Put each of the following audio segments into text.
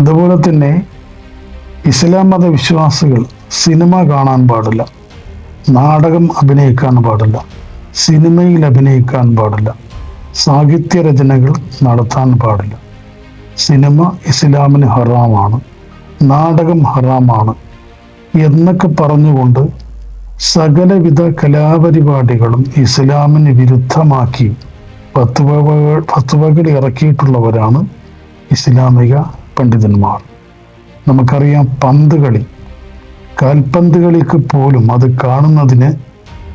അതുപോലെ തന്നെ ഇസ്ലാം മത വിശ്വാസികൾ സിനിമ കാണാൻ പാടില്ല. നാടകം അഭിനയിക്കാൻ പാടില്ല. സിനിമയിൽ അഭിനയിക്കാൻ പാടില്ല. സാഹിത്യ രചനകൾ നടത്താൻ പാടില്ല. സിനിമ ഇസ്ലാമിന് ഹറാമാണ്. നാടകം ഹറാമാണ് എന്നൊക്കെ പറഞ്ഞുകൊണ്ട് സകലവിധ കലാപരിപാടികളും ഇസ്ലാമിന് വിരുദ്ധമാക്കി പത്തുവകൾ പത്തുവകൾ ഇറക്കിയിട്ടുള്ളവരാണ് ഇസ്ലാമിക പണ്ഡിതന്മാർ. നമുക്കറിയാം പന്ത് കളി കാൽപന്ത് കളിക്ക് പോലും അത് കാണുന്നതിന്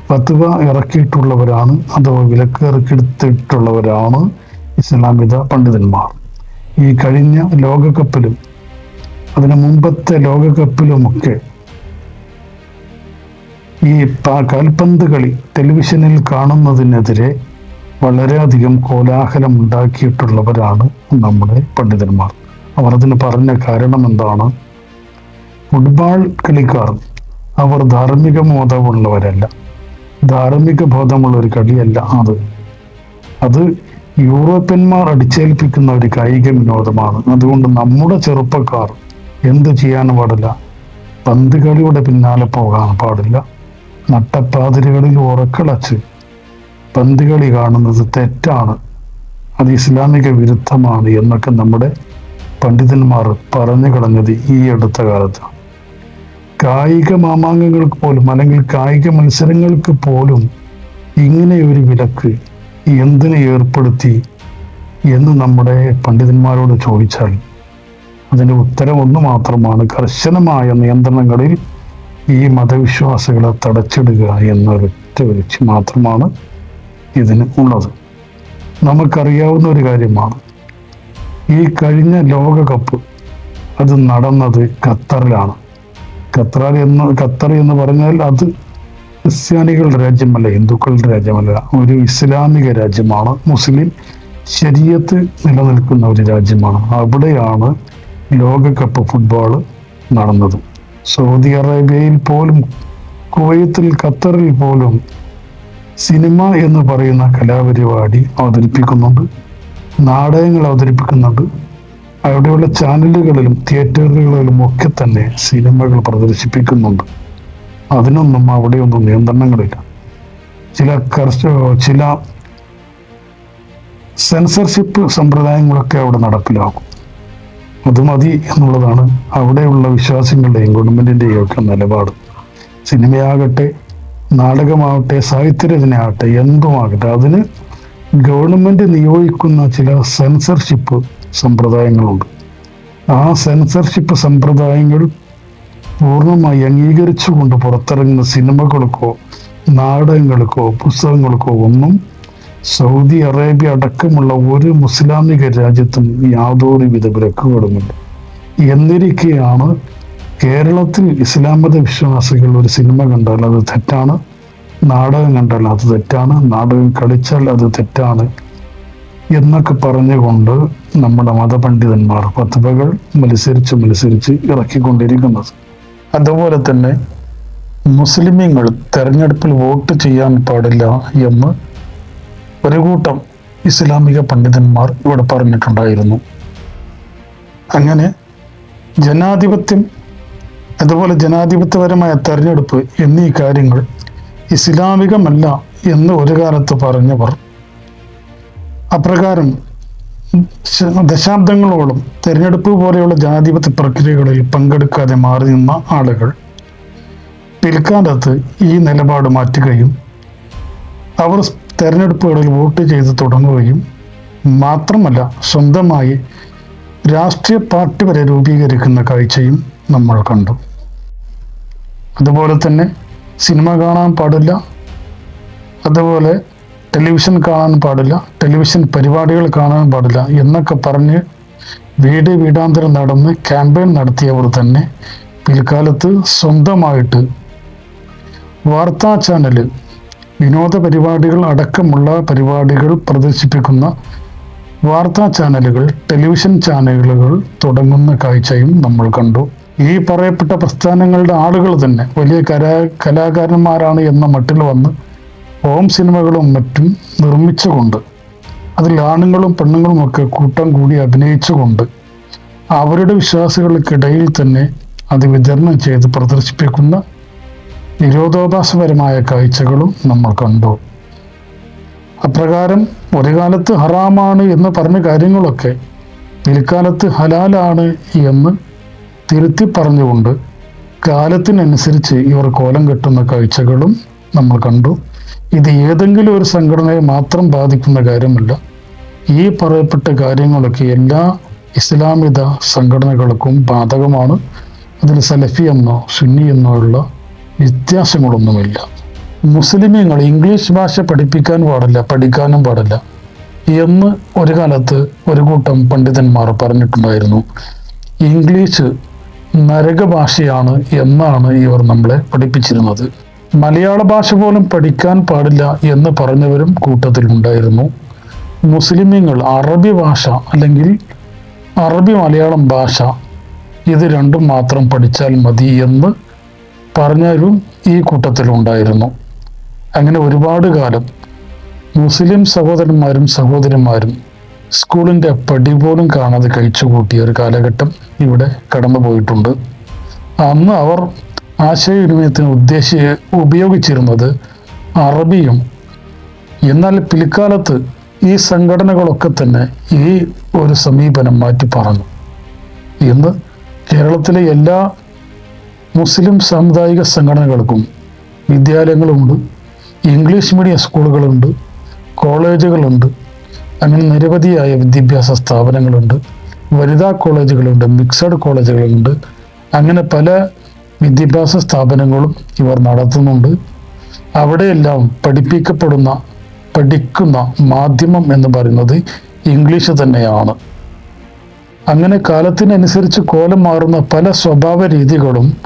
ഫത്വ ഇറക്കിയിട്ടുള്ളവരാണ് അഥവാ വിലക്ക് ഇറക്കിയെടുത്തിട്ടുള്ളവരാണ് ഇസ്ലാമിക പണ്ഡിതന്മാർ. ഈ കഴിഞ്ഞ ലോകകപ്പിലും അതിന് മുമ്പത്തെ ലോകകപ്പിലുമൊക്കെ ഈ കാൽപന്ത് കളി ടെലിവിഷനിൽ കാണുന്നതിനെതിരെ വളരെയധികം കോലാഹലം ഉണ്ടാക്കിയിട്ടുള്ളവരാണ് നമ്മുടെ പണ്ഡിതന്മാർ. അവർ അതിന് പറഞ്ഞ കാരണം എന്താണ്? ഫുട്ബോൾ കളിക്കാർ അവർ ധാർമ്മിക ബോധമുള്ളവരല്ല. ധാർമ്മിക ബോധമുള്ള ഒരു കളിയല്ല അത്. അത് യൂറോപ്യന്മാർ അടിച്ചേൽപ്പിക്കുന്ന ഒരു കായിക വിനോദമാണ്. അതുകൊണ്ട് നമ്മുടെ ചെറുപ്പക്കാർ എന്ത് ചെയ്യാൻ പാടില്ല? പന്ത് കളിയുടെ പിന്നാലെ പോകാൻ പാടില്ല. നട്ടപ്പാതിരികളിൽ ഉറക്കളച്ച് പന്ത് കളി കാണുന്നത് തെറ്റാണ്. അത് ഇസ്ലാമിക വിരുദ്ധമാണ് എന്നൊക്കെ നമ്മുടെ പണ്ഡിതന്മാർ പറഞ്ഞു കളഞ്ഞത് ഈ അടുത്ത കാലത്ത്. കായിക മാമാങ്കങ്ങൾക്ക് പോലും അല്ലെങ്കിൽ കായിക മത്സരങ്ങൾക്ക് പോലും ഇങ്ങനെ ഒരു വിലക്ക് എന്തിനെ ഏർപ്പെടുത്തി എന്ന് നമ്മുടെ പണ്ഡിതന്മാരോട് ചോദിച്ചാൽ അതിന്റെ ഉത്തരം ഒന്ന് മാത്രമാണ് കർശനമായ നിയന്ത്രണങ്ങളിൽ ഈ മതവിശ്വാസികളെ തടച്ചിടുക എന്നൊരൊറ്റ ലക്ഷ്യം മാത്രമാണ് ഇതിന് ഉള്ളത്. നമുക്കറിയാവുന്ന ഒരു കാര്യമാണ്. ഈ കഴിഞ്ഞ ലോകകപ്പ് അത് നടന്നത് ഖത്തറിലാണ്. ഖത്തർ എന്ന് ഖത്തർ എന്ന് പറഞ്ഞാൽ അത് ക്രിസ്ത്യാനികളുടെ രാജ്യമല്ല ഹിന്ദുക്കളുടെ രാജ്യമല്ല. ഒരു ഇസ്ലാമിക രാജ്യമാണ്. മുസ്ലിം ശരീരത്ത് നിലനിൽക്കുന്ന ഒരു രാജ്യമാണ്. അവിടെയാണ് ലോകകപ്പ് ഫുട്ബോൾ നടന്നത്. സൗദി അറേബ്യയിൽ പോലും കുവൈത്തിൽ ഖത്തറിൽ പോലും സിനിമ എന്ന് പറയുന്ന കലാപരിപാടി അവതരിപ്പിക്കുന്നുണ്ട്. നാടകങ്ങൾ അവതരിപ്പിക്കുന്നുണ്ട്. അവിടെയുള്ള ചാനലുകളിലും തിയേറ്ററുകളിലും ഒക്കെ തന്നെ സിനിമകൾ പ്രദർശിപ്പിക്കുന്നുണ്ട്. അതിനൊന്നും അവിടെയൊന്നും നിയന്ത്രണങ്ങളില്ല. ചില കർഷ ചില സെൻസർഷിപ്പ് സമ്പ്രദായങ്ങളൊക്കെ അവിടെ നടപ്പിലാക്കും. അത് മതി എന്നുള്ളതാണ് അവിടെയുള്ള വിശ്വാസികളുടെയും ഗവൺമെന്റിന്റെയും ഒക്കെ നിലപാട്. സിനിമയാകട്ടെ നാടകമാവട്ടെ സാഹിത്യരചനയാകട്ടെ എന്തുമാകട്ടെ അതിന് ഗവൺമെന്റ് നിയോഗിക്കുന്ന ചില സെൻസർഷിപ്പ് സമ്പ്രദായങ്ങളുണ്ട്. ആ സെൻസർഷിപ്പ് സമ്പ്രദായങ്ങൾ പൂർണമായി അംഗീകരിച്ചുകൊണ്ട് പുറത്തിറങ്ങുന്ന സിനിമകൾക്കോ നാടകങ്ങൾക്കോ പുസ്തകങ്ങൾക്കോ ഒന്നും സൗദി അറേബ്യ അടക്കമുള്ള ഒരു മുസ്ലാമിക രാജ്യത്തും യാതൊരുവിധ വിലക്കുകളുമില്ല. എന്നിരിക്കെയാണ് കേരളത്തിൽ ഇസ്ലാം മത വിശ്വാസികൾ ഒരു സിനിമ കണ്ടാൽ അത് തെറ്റാണ്. നാടകം കണ്ടാൽ അത് തെറ്റാണ് നാടകം കളിച്ചാൽ അത് തെറ്റാണ് എന്നൊക്കെ പറഞ്ഞുകൊണ്ട് നമ്മുടെ മതപണ്ഡിതന്മാർ പത്തുപകൾ മത്സരിച്ച് മത്സരിച്ച് ഇറക്കിക്കൊണ്ടിരിക്കുന്നത്. അതുപോലെ തന്നെ മുസ്ലിമീങ്ങൾ തെരഞ്ഞെടുപ്പിൽ വോട്ട് ചെയ്യാൻ പാടില്ല എന്ന് ഒരു കൂട്ടം ഇസ്ലാമിക പണ്ഡിതന്മാർ ഇവിടെ പറഞ്ഞിട്ടുണ്ടായിരുന്നു. അങ്ങനെ ജനാധിപത്യം അതുപോലെ ജനാധിപത്യപരമായ തെരഞ്ഞെടുപ്പ് എന്നീ കാര്യങ്ങൾ ഇസ്ലാമികമല്ല എന്ന് ഒരു കാലത്ത് പറഞ്ഞവർ അപ്രകാരം ദശാബ്ദങ്ങളോളം തെരഞ്ഞെടുപ്പ് പോലെയുള്ള ജനാധിപത്യ പ്രക്രിയകളിൽ പങ്കെടുക്കാതെ മാറി നിന്ന ആളുകൾ പിൽക്കാലത്ത് ഈ നിലപാട് മാറ്റുകയും അവർ തെരഞ്ഞെടുപ്പുകളിൽ വോട്ട് ചെയ്ത് തുടങ്ങുകയും മാത്രമല്ല സ്വന്തമായി രാഷ്ട്രീയ പാർട്ടി വരെ രൂപീകരിക്കുന്ന കാഴ്ചയും നമ്മൾ കണ്ടു. അതുപോലെ തന്നെ സിനിമ കാണാൻ പാടില്ല. അതുപോലെ ടെലിവിഷൻ കാണാൻ പാടില്ല. ടെലിവിഷൻ പരിപാടികൾ കാണാൻ പാടില്ല എന്നൊക്കെ പറഞ്ഞ് വീട് വീടാന്തരം നടന്ന് ക്യാമ്പയിൻ നടത്തിയവർ തന്നെ പിൽക്കാലത്ത് സ്വന്തമായിട്ട് വാർത്താ ചാനൽ വിനോദ പരിപാടികൾ അടക്കമുള്ള പരിപാടികൾ പ്രദർശിപ്പിക്കുന്ന വാർത്താ ചാനലുകൾ ടെലിവിഷൻ ചാനലുകൾ തുടങ്ങുന്ന കാഴ്ചയും നമ്മൾ കണ്ടു. ഈ പറയപ്പെട്ട പ്രസ്ഥാനങ്ങളുടെ ആളുകൾ തന്നെ വലിയ കലാ കലാകാരന്മാരാണ് എന്ന മട്ടിൽ വന്ന് ഹോം സിനിമകളും മറ്റും നിർമ്മിച്ചുകൊണ്ട് അതിൽ ആണുങ്ങളും പെണ്ണുങ്ങളും ഒക്കെ കൂട്ടം കൂടി അഭിനയിച്ചുകൊണ്ട് അവരുടെ വിശ്വാസികൾക്കിടയിൽ തന്നെ അത് വിതരണം ചെയ്ത് പ്രദർശിപ്പിക്കുന്ന നിരോധോപാസപരമായ കാഴ്ചകളും നമ്മൾ കണ്ടു. അപ്രകാരം ഒരു കാലത്ത് ഹറാമാണ് എന്ന് പറഞ്ഞ കാര്യങ്ങളൊക്കെ പിൽക്കാലത്ത് ഹലാലാണ് എന്ന് തിരുത്തി പറഞ്ഞുകൊണ്ട് കാലത്തിനനുസരിച്ച് ഇവർ കോലം കെട്ടുന്ന കാഴ്ചകളും നമ്മൾ കണ്ടു. ഇത് ഏതെങ്കിലും ഒരു സംഘടനയെ മാത്രം ബാധിക്കുന്ന കാര്യമല്ല. ഈ പറയപ്പെട്ട കാര്യങ്ങളൊക്കെ എല്ലാ ഇസ്ലാമിക സംഘടനകൾക്കും ബാധകമാണ്. അതിൽ സലഫി എന്നോ സുന്നി എന്നോ ഉള്ള വ്യത്യാസങ്ങളൊന്നുമില്ല. മുസ്ലിമീങ്ങൾ ഇംഗ്ലീഷ് ഭാഷ പഠിപ്പിക്കാൻ പാടില്ല പഠിക്കാനും പാടില്ല എന്ന് ഒരു കാലത്ത് ഒരു കൂട്ടം പണ്ഡിതന്മാർ പറഞ്ഞിട്ടുണ്ടായിരുന്നു. ഇംഗ്ലീഷ് നരക ഭാഷയാണ് എന്നാണ് ഇവർ നമ്മളെ പഠിപ്പിച്ചിരുന്നത്. മലയാള ഭാഷ പോലും പഠിക്കാൻ പാടില്ല എന്ന് പറഞ്ഞവരും കൂട്ടത്തിലുണ്ടായിരുന്നു. മുസ്ലിമീങ്ങൾ അറബി ഭാഷ അല്ലെങ്കിൽ അറബി മലയാളം ഭാഷ ഇത് രണ്ടും മാത്രം പഠിച്ചാൽ മതി എന്ന് പറഞ്ഞവരും ഈ കൂട്ടത്തിലുണ്ടായിരുന്നു. അങ്ങനെ ഒരുപാട് കാലം മുസ്ലിം സഹോദരന്മാരും സഹോദരിമാരും സ്കൂളിന്റെ പടി പോലും കാണാതെ കഴിച്ചു കൂട്ടിയ ഒരു കാലഘട്ടം ഇവിടെ കടന്നു പോയിട്ടുണ്ട്. അന്ന് അവർ ആശയവിനിമയത്തിന് ഉദ്ദേശി ഉപയോഗിച്ചിരുന്നത് അറബിയും. എന്നാൽ പിൽക്കാലത്ത് ഈ സംഘടനകളൊക്കെ തന്നെ ഈ ഒരു സമീപനം മാറ്റി പറഞ്ഞു. ഇന്ന് കേരളത്തിലെ എല്ലാ മുസ്ലിം സാമുദായിക സംഘടനകൾക്കും വിദ്യാലയങ്ങളുണ്ട് ഇംഗ്ലീഷ് മീഡിയം സ്കൂളുകളുണ്ട് കോളേജുകളുണ്ട് അങ്ങനെ നിരവധിയായ വിദ്യാഭ്യാസ സ്ഥാപനങ്ങളുണ്ട്. വനിതാ കോളേജുകളുണ്ട് മിക്സഡ് കോളേജുകളുണ്ട്. അങ്ങനെ പല വിദ്യാഭ്യാസ സ്ഥാപനങ്ങളും ഇവർ നടത്തുന്നുണ്ട്. അവിടെയെല്ലാം പഠിപ്പിക്കപ്പെടുന്ന പഠിക്കുന്ന മാധ്യമം എന്ന് പറയുന്നത് ഇംഗ്ലീഷ് തന്നെയാണ്. അങ്ങനെ കാലത്തിനനുസരിച്ച് കോലം മാറുന്ന പല സ്വഭാവ രീതികളും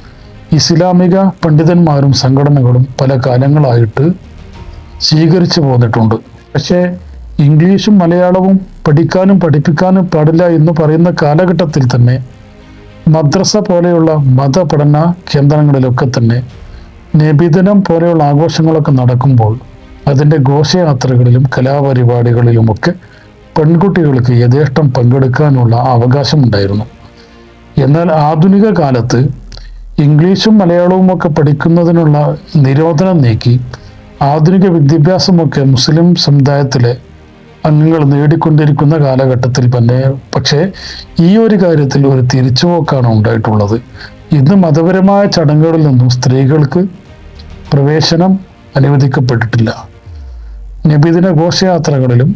ഇസ്ലാമിക പണ്ഡിതന്മാരും സംഘടനകളും പല കാലങ്ങളായിട്ട് സ്വീകരിച്ചു പോന്നിട്ടുണ്ട്. പക്ഷേ ഇംഗ്ലീഷും മലയാളവും പഠിക്കാനും പഠിപ്പിക്കാനും പാടില്ല എന്ന് പറയുന്ന കാലഘട്ടത്തിൽ തന്നെ മദ്രസ പോലെയുള്ള മതപഠന കേന്ദ്രങ്ങളിലൊക്കെ തന്നെ നബിദിനം പോലെയുള്ള ആഘോഷങ്ങളൊക്കെ നടക്കുമ്പോൾ അതിന്റെ ഘോഷയാത്രകളിലും കലാപരിപാടികളിലുമൊക്കെ പെൺകുട്ടികൾക്ക് യഥേഷ്ടം പങ്കെടുക്കാനുള്ള അവകാശമുണ്ടായിരുന്നു. എന്നാൽ ആധുനിക കാലത്ത് ഇംഗ്ലീഷും മലയാളവും ഒക്കെ പഠിക്കുന്നതിനുള്ള നിരോധനം നീക്കി ആധുനിക വിദ്യാഭ്യാസമൊക്കെ മുസ്ലിം സമുദായത്തിലെ അംഗങ്ങൾ നേടിക്കൊണ്ടിരിക്കുന്ന കാലഘട്ടത്തിൽ തന്നെ പക്ഷേ ഈ ഒരു കാര്യത്തിൽ ഒരു തിരിച്ചുപോക്കാണ് ഉണ്ടായിട്ടുള്ളത്. ഇന്ന് മതപരമായ ചടങ്ങുകളിൽ നിന്നും സ്ത്രീകൾക്ക് പ്രവേശനം അനുവദിക്കപ്പെട്ടിട്ടില്ല. നബിദിന ഘോഷയാത്രകളിലും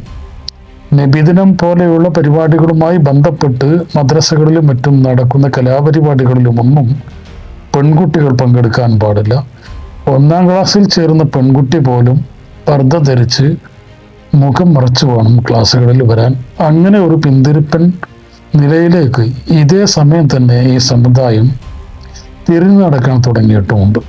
നബിദിനം പോലെയുള്ള പരിപാടികളുമായി ബന്ധപ്പെട്ട് മദ്രസകളിലും മറ്റും നടക്കുന്ന കലാപരിപാടികളിലുമൊന്നും പെൺകുട്ടികൾ പങ്കെടുക്കാൻ പാടില്ല. ഒന്നാം ക്ലാസ്സിൽ ചേർന്ന പെൺകുട്ടി പോലും പർദ്ദ ധരിച്ച് മുഖം മറച്ചു വേണം ക്ലാസ്സുകളിൽ വരാൻ. അങ്ങനെ ഒരു പിന്തിരിപ്പൻ നിലയിലേക്ക് ഇതേ സമയം തന്നെ ഈ സമുദായം തിരിഞ്ഞു നടക്കാൻ തുടങ്ങിയിട്ടുമുണ്ട്.